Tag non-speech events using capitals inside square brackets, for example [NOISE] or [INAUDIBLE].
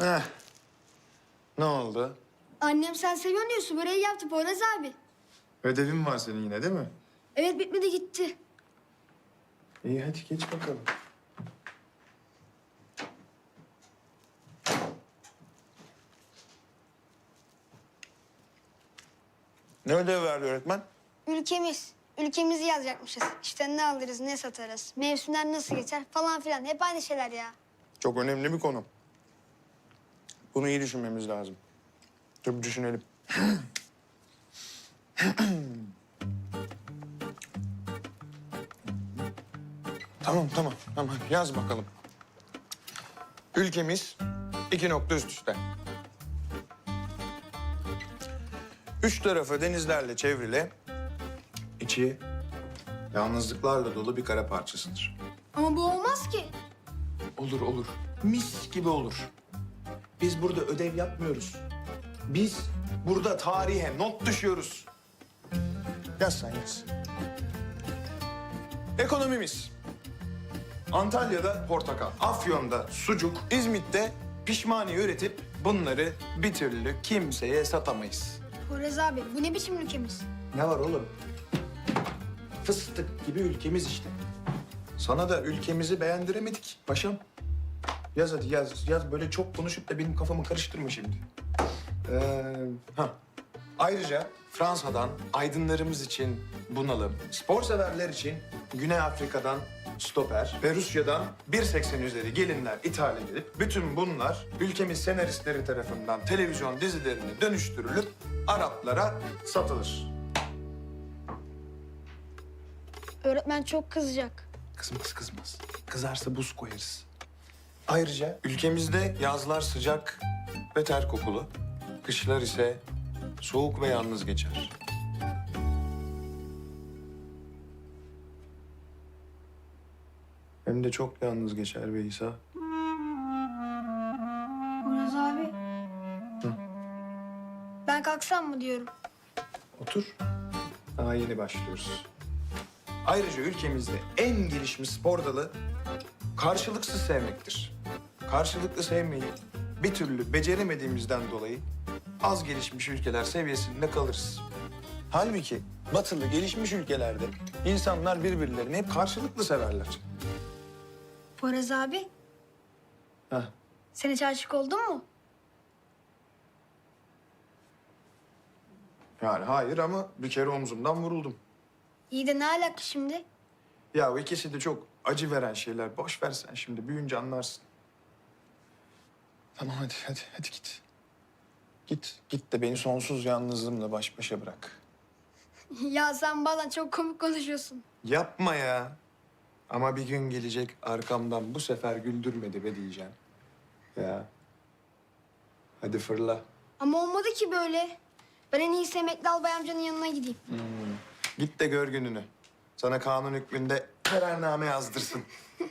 Heh. Ne oldu? Annem sen seviyorsun diye su böreği yaptı Poyraz abi. Ödevin var senin yine değil mi? Evet bitmedi gitti. İyi hadi geç bakalım. Ne ödev verdi öğretmen? Ülkemiz. Ülkemizi yazacakmışız. İşte ne alırız, ne satarız, mevsimler nasıl geçer falan filan. Hep aynı şeyler ya. Çok önemli bir konu. Bunu iyi düşünmemiz lazım. Dur düşünelim. tamam tamam tamam yaz bakalım. Ülkemiz iki nokta üst üste. Üç tarafı denizlerle çevrili, içi yalnızlıklarla dolu bir kara parçasıdır. Ama bu olmaz ki. Olur olur. Mis gibi olur. Biz burada ödev yapmıyoruz. Biz burada tarihe not düşüyoruz. Yaz sen yaz. Ekonomimiz. Antalya'da portakal, Afyon'da sucuk, İzmit'te pişmani üretip bunları bir türlü kimseye satamayız. Poyraz abi bu ne biçim ülkemiz? Ne var oğlum? Fıstık gibi ülkemiz işte. Sana da ülkemizi beğendiremedik paşam. Yaz hadi yaz. Yaz böyle çok konuşup da benim kafamı karıştırma şimdi. Ee, ha. Ayrıca Fransa'dan aydınlarımız için bunalım, spor severler için Güney Afrika'dan stoper ve Rusya'dan 1.80 üzeri gelinler ithal edilip bütün bunlar ülkemiz senaristleri tarafından televizyon dizilerine dönüştürülüp Araplara satılır. Öğretmen çok kızacak. Kızmaz kızmaz. Kızarsa buz koyarız. Ayrıca ülkemizde yazlar sıcak ve ter kokulu. Kışlar ise soğuk ve yalnız geçer. Hem de çok yalnız geçer be İsa. Poyraz abi. Ben kalksam mı diyorum. Otur. Daha yeni başlıyoruz. Ayrıca ülkemizde en gelişmiş spor dalı karşılıksız sevmektir. Karşılıklı sevmeyi bir türlü beceremediğimizden dolayı az gelişmiş ülkeler seviyesinde kalırız. Halbuki batılı gelişmiş ülkelerde insanlar birbirlerini hep karşılıklı severler. Poyraz abi Heh. sen hiç aşık oldun mu? Yani hayır ama bir kere omzumdan vuruldum. İyi de ne alaka şimdi? Ya o ikisi de çok acı veren şeyler. Boş ver sen şimdi. Büyüyünce anlarsın. Tamam hadi hadi hadi git. Git. Git de beni sonsuz yalnızlığımla baş başa bırak. [LAUGHS] ya sen bazen çok komik konuşuyorsun. Yapma ya. Ama bir gün gelecek arkamdan bu sefer güldürmedi be diyeceğim. Ya. Hadi fırla. Ama olmadı ki böyle. Ben en iyisi emekli albay amcanın yanına gideyim. Git de gör gününü. Sana kanun hükmünde kararname yazdırsın. [LAUGHS]